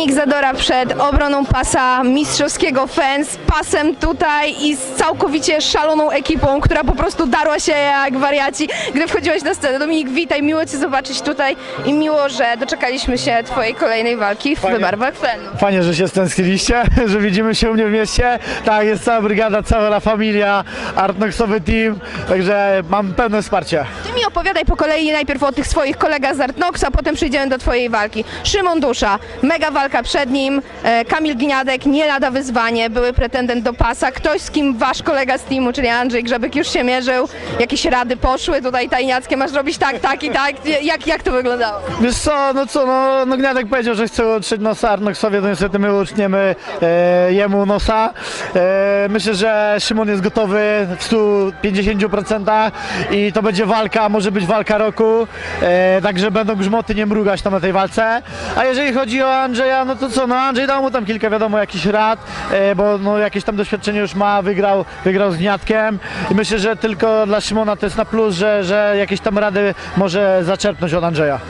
Dominik Zadora przed obroną pasa mistrzowskiego FEN z pasem tutaj i z całkowicie szaloną ekipą, która po prostu darła się jak wariaci, gdy wchodziłeś na scenę. Dominik, witaj, miło Cię zobaczyć tutaj i miło, że doczekaliśmy się Twojej kolejnej walki w Fajnie. barwach FEN. Fajnie, że się stęskniliście, że widzimy się u mnie w mieście. Tak, jest cała brygada, cała la familia, Artnoxowy team, także mam pełne wsparcie. Ty mi opowiadaj po kolei najpierw o tych swoich kolegach z Artnox, a potem przejdziemy do Twojej walki. Szymon Dusza, mega walka przed nim, e, Kamil Gniadek, nie lada wyzwanie, były pretendent do pasa, ktoś z kim Wasz kolega z teamu, czyli Andrzej Grzebek już się mierzył, jakieś rady poszły, tutaj tajniackie, masz robić tak, tak i tak, jak, jak to wyglądało? Wiesz co, no co, no, no Gniadek powiedział, że chce uczyć nosa Arnoxowie, to niestety my uczniemy e, jemu nosa. E, myślę, że Szymon jest gotowy w 150% i to będzie walka, może być walka roku, e, także będą grzmoty nie mrugać tam na tej walce. A jeżeli chodzi o Andrzeja, no to co, no Andrzej dał mu tam kilka wiadomo jakichś rad, e, bo no jakieś tam doświadczenie już ma, wygrał, wygrał z Gniadkiem i myślę, że tylko dla Szymona to jest na plus, że, że jakieś tam rady może zaczerpnąć od Andrzeja.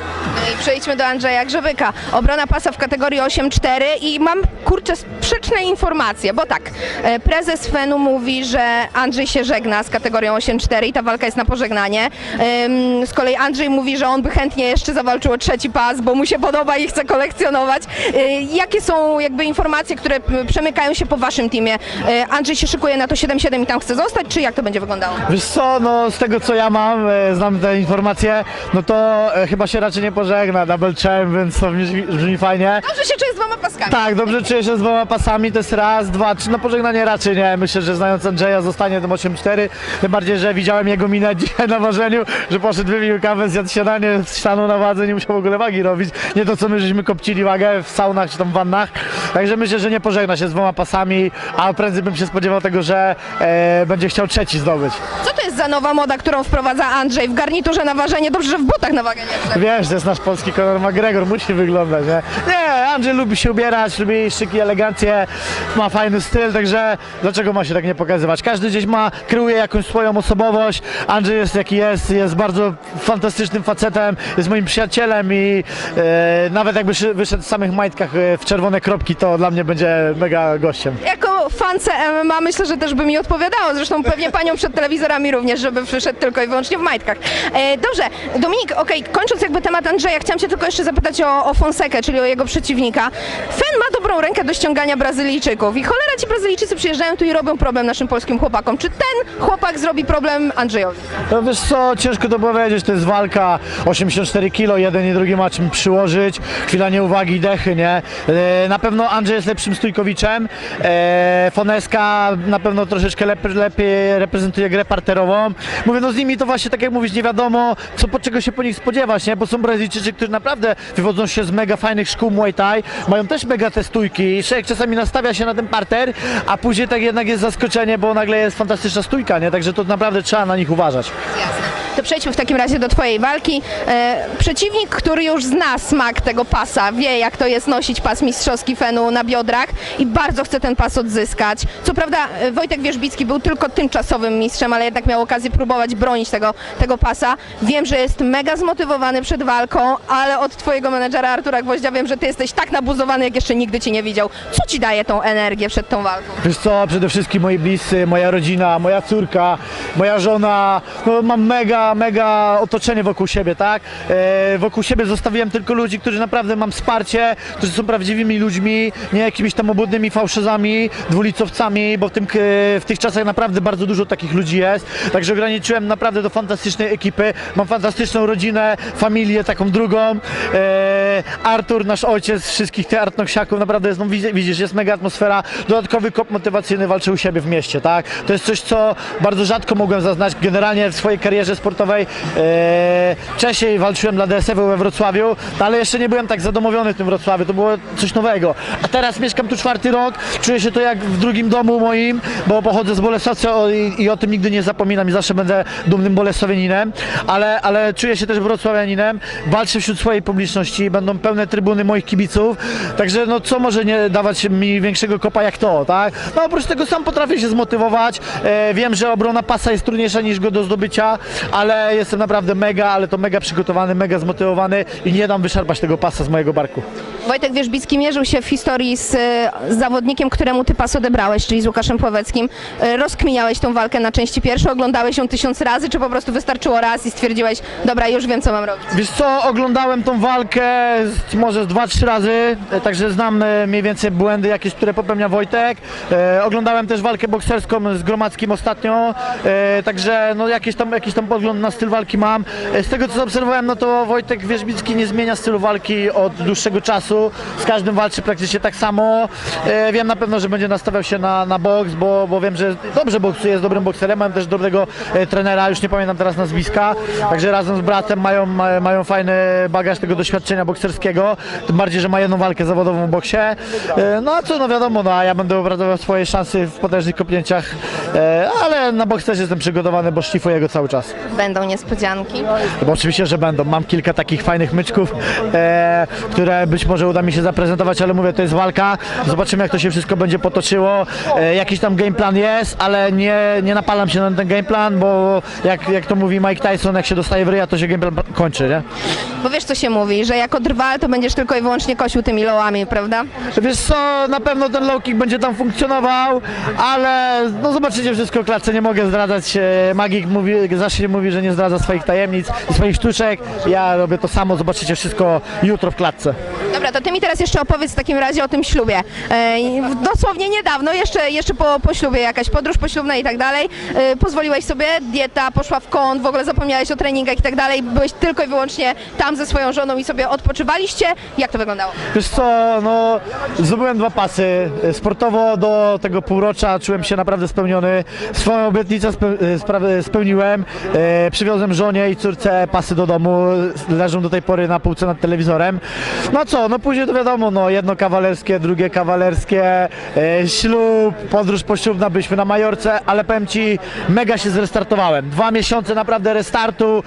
Przejdźmy do Andrzeja Grzebyka. Obrona pasa w kategorii 8-4 i mam kurczę sprzeczne informacje, bo tak, e, prezes Fenu mówi, że Andrzej się żegna z kategorią 8-4 i ta walka jest na pożegnanie. Z kolei Andrzej mówi, że on by chętnie jeszcze zawalczył o trzeci pas, bo mu się podoba i chce kolekcjonować. E, Jakie są jakby informacje, które przemykają się po waszym teamie? E, Andrzej się szykuje na to 7-7 i tam chce zostać, czy jak to będzie wyglądało? Wiesz co, no z tego co ja mam, znam te informacje, no to chyba się raczej nie pożegna, double champ, więc to brzmi, brzmi fajnie. Dobrze się czuję z dwoma paskami. Tak, dobrze czuję się z dwoma pasami, to jest raz, dwa, trzy, no pożegnanie raczej nie, myślę, że znając Andrzeja zostanie tym 8-4, tym bardziej, że widziałem jego minę dzisiaj na ważeniu, że poszedł, wypił kawę, zjadł śniadanie, stanął na wadze, nie musiał w ogóle wagi robić, nie to co my żeśmy kopcili wagę w saunach czy tam w wannach, także myślę, że nie pożegna się z dwoma pasami, a prędzej bym się spodziewał tego, że e, będzie chciał trzeci zdobyć. Co to jest za nowa moda, którą wprowadza Andrzej w garniturze na ważenie? Dobrze, że w butach na wagę nie wszedł. Wiesz, to jest nasz polski Conor McGregor, musi wyglądać, nie? Nie, Andrzej lubi się ubierać, lubi szyki, elegancję, ma fajny styl, także dlaczego ma się tak nie pokazywać? Każdy gdzieś ma, kreuje jakąś swoją osobowość, Andrzej jest jaki jest, jest bardzo fantastycznym facetem, jest moim przyjacielem i e, nawet jakby wyszedł w samych majtkach e, w czerwone kropki, to dla mnie będzie mega gościem. Jako fance MMA myślę, że też by mi odpowiadało. Zresztą pewnie panią przed telewizorami również, żeby przyszedł tylko i wyłącznie w majtkach. E, dobrze, Dominik, okej, kończąc jakby temat Andrzeja, chciałam cię tylko jeszcze zapytać o, o Fonsekę, czyli o jego przeciwnika. Dominika Fen ma dobrą rękę do ściągania Brazylijczyków i cholera ci Brazylijczycy przyjeżdżają tu i robią problem naszym polskim chłopakom. Czy ten chłopak zrobi problem Andrzejowi? No wiesz co, ciężko to powiedzieć, to jest walka 84 kg, jeden i drugi ma czym przyłożyć, chwila nieuwagi dechy, nie? E, Na pewno Andrzej jest lepszym stójkowiczem, e, Foneska na pewno troszeczkę lep, lepiej reprezentuje grę parterową. Mówię, no z nimi to właśnie tak jak mówisz, nie wiadomo, co, po czego się po nich spodziewać, nie? Bo są Brazylijczycy, którzy naprawdę wywodzą się z mega fajnych szkół Muay Thai, mają też mega te stójki, Szejk czasami nastawia się na ten parter, a później tak jednak jest zaskoczenie, bo nagle jest fantastyczna stójka, nie? Także to naprawdę trzeba na nich uważać. Jasne. To przejdźmy w takim razie do Twojej walki. E, przeciwnik, który już zna smak tego pasa, wie jak to jest nosić pas mistrzowski Fenu na biodrach i bardzo chce ten pas odzyskać. Co prawda e, Wojtek Wierzbicki był tylko tymczasowym mistrzem, ale jednak miał okazję próbować bronić tego, tego pasa. Wiem, że jest mega zmotywowany przed walką, ale od Twojego menedżera Artura Gwoździa wiem, że Ty jesteś tak nabuzowany, jak jeszcze nigdy Cię nie widział. Co Ci daje tą energię przed tą walką? Wiesz co, przede wszystkim moi bliscy, moja rodzina, moja córka, moja żona, no mam mega, mega otoczenie wokół siebie, tak? E, wokół siebie zostawiłem tylko ludzi, którzy naprawdę mam wsparcie, którzy są prawdziwymi ludźmi, nie jakimiś tam obłudnymi fałszerzami, dwulicowcami, bo w, tym, w tych czasach naprawdę bardzo dużo takich ludzi jest, także ograniczyłem naprawdę do fantastycznej ekipy, mam fantastyczną rodzinę, familię taką drugą, e, Artur, nasz ojciec, wszystkich tych artnoksiaków, naprawdę jest, no widzisz, jest mega atmosfera, dodatkowy kop motywacyjny walczy u siebie w mieście, tak? To jest coś, co bardzo rzadko mogłem zaznać generalnie w swojej karierze sportowej. E, wcześniej walczyłem dla DSF-u we Wrocławiu, no ale jeszcze nie byłem tak zadomowiony w tym Wrocławiu, to było coś nowego. A teraz mieszkam tu czwarty rok, czuję się to jak w drugim domu moim, bo pochodzę z Bolesławca i, o tym nigdy nie zapominam i zawsze będę dumnym Bolesławianinem, ale, ale czuję się też wrocławianinem, walczę wśród swojej publiczności, będą pełne trybuny moich kibiców, także no co może nie dawać mi większego kopa jak to, tak? No oprócz tego sam potrafię się zmotywować, e, wiem, że obrona pasa jest trudniejsza niż go do zdobycia, ale ale jestem naprawdę mega, ale to mega przygotowany, mega zmotywowany i nie dam wyszarpać tego pasa z mojego barku. Wojtek Wierzbicki mierzył się w historii z, z zawodnikiem, któremu ty pas odebrałeś, czyli z Łukaszem Pławeckim. E, Rozkminiałeś tą walkę na części pierwsze, oglądałeś ją tysiąc razy, czy po prostu wystarczyło raz i stwierdziłeś, dobra, już wiem, co mam robić? Wiesz co, oglądałem tą walkę z, może z dwa, trzy razy, e, także znam e, mniej więcej błędy jakieś, które popełnia Wojtek. E, oglądałem też walkę bokserską z Gromadzkim ostatnio, e, także no jakiś tam, jakiś tam pogląd na styl walki mam. E, z tego co zaobserwowałem, no to Wojtek Wierzbicki nie zmienia stylu walki od dłuższego czasu, z każdym walczy praktycznie tak samo. E, wiem na pewno, że będzie nastawiał się na, na boks, bo, bo wiem, że dobrze boksuje, jest dobrym bokserem, mam też dobrego e, trenera, już nie pamiętam teraz nazwiska, także razem z bratem mają, ma, mają fajny bagaż tego doświadczenia bokserskiego, tym bardziej, że ma jedną walkę zawodową w boksie. No a co, no wiadomo, no a ja będę obradował swoje szanse w potężnych kopnięciach, e, ale na boks też jestem przygotowany, bo szlifuję go cały czas. Będą niespodzianki. Bo oczywiście, że będą. Mam kilka takich fajnych myczków, e, które być może uda mi się zaprezentować, ale mówię, to jest walka. Zobaczymy, jak to się wszystko będzie potoczyło. E, jakiś tam game plan jest, ale nie, nie napalam się na ten game plan, bo jak, jak to mówi Mike Tyson, jak się dostaje w ryja, to się game plan kończy, nie? Bo wiesz, co się mówi, że jako drwal to będziesz tylko i wyłącznie kosił tymi lołami, prawda? Wiesz co, na pewno ten low kick będzie tam funkcjonował, ale no zobaczycie wszystko w klatce, nie mogę zdradzać. e, Magik mówi, zawsze mówi, że nie zdradza swoich tajemnic i swoich sztuczek. Ja robię to samo, zobaczycie wszystko jutro w klatce. Dobra, to ty mi teraz jeszcze opowiedz w takim razie o tym ślubie. E, i w- dosłownie niedawno, jeszcze, jeszcze po, po ślubie, jakaś podróż poślubna i tak dalej, e, pozwoliłeś sobie, dieta poszła w kąt, w ogóle zapomniałeś o treningach i tak dalej, byłeś tylko i wyłącznie tam ze swoją żoną i sobie odpoczywaliście. Jak to wyglądało? Wiesz co, no zdobyłem dwa pasy. Sportowo do tego półrocza czułem się naprawdę spełniony. Swoją obietnicę spe, spra- spełniłem. Przywiozłem żonie i córce pasy do domu. Leżą do tej pory na półce nad telewizorem. No co, no później to wiadomo, no jedno kawalerskie, drugie kawalerskie, ślub, podróż poślubna, byliśmy na Majorce, ale powiem Ci, mega się zrestartowałem. Dwa miesiące naprawdę restartu.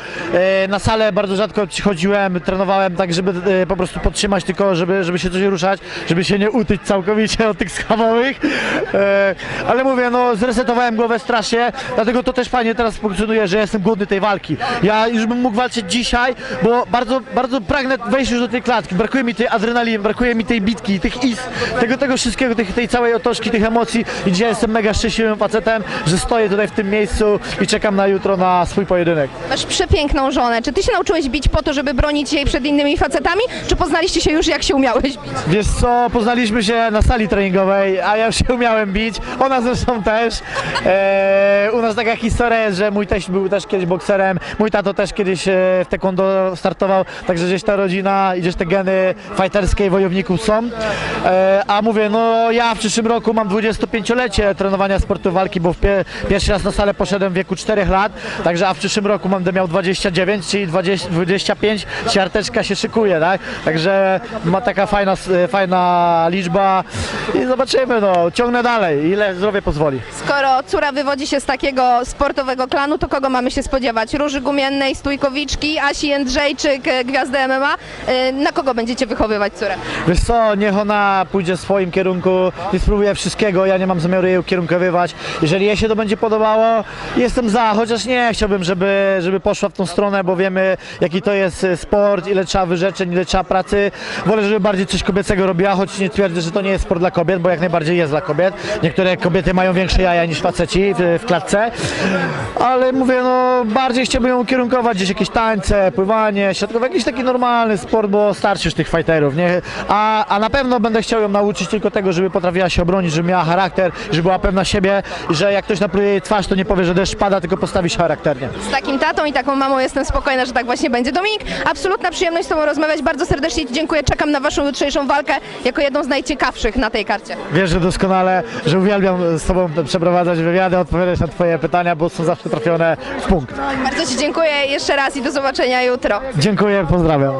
Na salę bardzo rzadko chodziłem, trenowałem tak, żeby po prostu podtrzymać tylko, żeby, żeby się coś ruszać, żeby się nie utyć całkowicie od tych schabowych. Ale mówię, no zresetowałem głowę strasznie, dlatego to też fajnie teraz funkcjonuje, że jestem głodny tej walki. Ja już bym mógł walczyć dzisiaj, bo bardzo, bardzo pragnę wejść już do tej klatki. Brakuje mi tej adrenaliny, brakuje mi tej bitki, tych is, tego, tego wszystkiego, tych, tej całej otoczki, tych emocji i dzisiaj jestem mega szczęśliwym facetem, że stoję tutaj w tym miejscu i czekam na jutro na swój pojedynek. Masz przepiękną żonę. Czy ty się nauczyłeś bić po to, żeby bronić jej przed innymi facetami, czy poznaliście się już jak się umiałeś bić? Wiesz co, poznaliśmy się na sali treningowej, a ja już się umiałem bić, ona zresztą też. E, u nas taka historia jest, że mój teść był też kiedyś bokserem, mój tato też kiedyś e, w taekwondo startował, także gdzieś ta rodzina i gdzieś te geny fajterskiej wojowników są. E, a mówię, no ja w przyszłym roku mam 25-lecie trenowania sportu walki, bo w pie, pierwszy raz na salę poszedłem w wieku 4 lat, także a w przyszłym roku będę miał 29, czyli 20, 25, siarteczka się szykuje, tak? Także ma taka fajna, s- fajna liczba i zobaczymy, no, ciągnę dalej, ile zdrowie pozwoli. Skoro córa wywodzi się z takiego sportowego klanu, to kogo mamy się spodziewać? Róży Gumiennej, Stójkowiczki, Asi Jędrzejczyk, e, gwiazdy MMA. E, Na kogo będziecie wychowywać córę? Wiesz co, niech ona pójdzie w swoim kierunku i spróbuje wszystkiego, ja nie mam zamiaru jej ukierunkowywać. Jeżeli jej się to będzie podobało, jestem za, chociaż nie chciałbym, żeby, żeby poszła w tą stronę, bo wiemy jaki to jest e, sport, ile trzeba wyrzeczeń, ile trzeba pracy. Wolę, żeby bardziej coś kobiecego robiła, choć nie twierdzę, że to nie jest sport dla kobiet, bo jak najbardziej jest dla kobiet. Niektóre kobiety mają większe jaja niż faceci w, w klatce, ale mówię, no bardziej chciałbym ją ukierunkować, gdzieś jakieś tańce, pływanie, siatkowe, jakiś taki normalny sport, bo starczy już tych fighterów, nie? A, a na pewno będę chciał ją nauczyć tylko tego, żeby potrafiła się obronić, żeby miała charakter, żeby była pewna siebie że jak ktoś napluje jej twarz, to nie powie, że deszcz pada, tylko postawi się charakternie. Z takim tatą i taką mamą jestem spokojna, że tak właśnie będzie. Dominik, absolutna przyjemność z Tobą rozmawiać. Bardzo serdecznie Ci dziękuję. Czekam na Waszą jutrzejszą walkę jako jedną z najciekawszych na tej karcie. Wiesz, że doskonale, że uwielbiam z Tobą przeprowadzać wywiady, odpowiadać na Twoje pytania, bo są zawsze trafione w punkt. Bardzo Ci dziękuję jeszcze raz i do zobaczenia jutro. Dziękuję, pozdrawiam.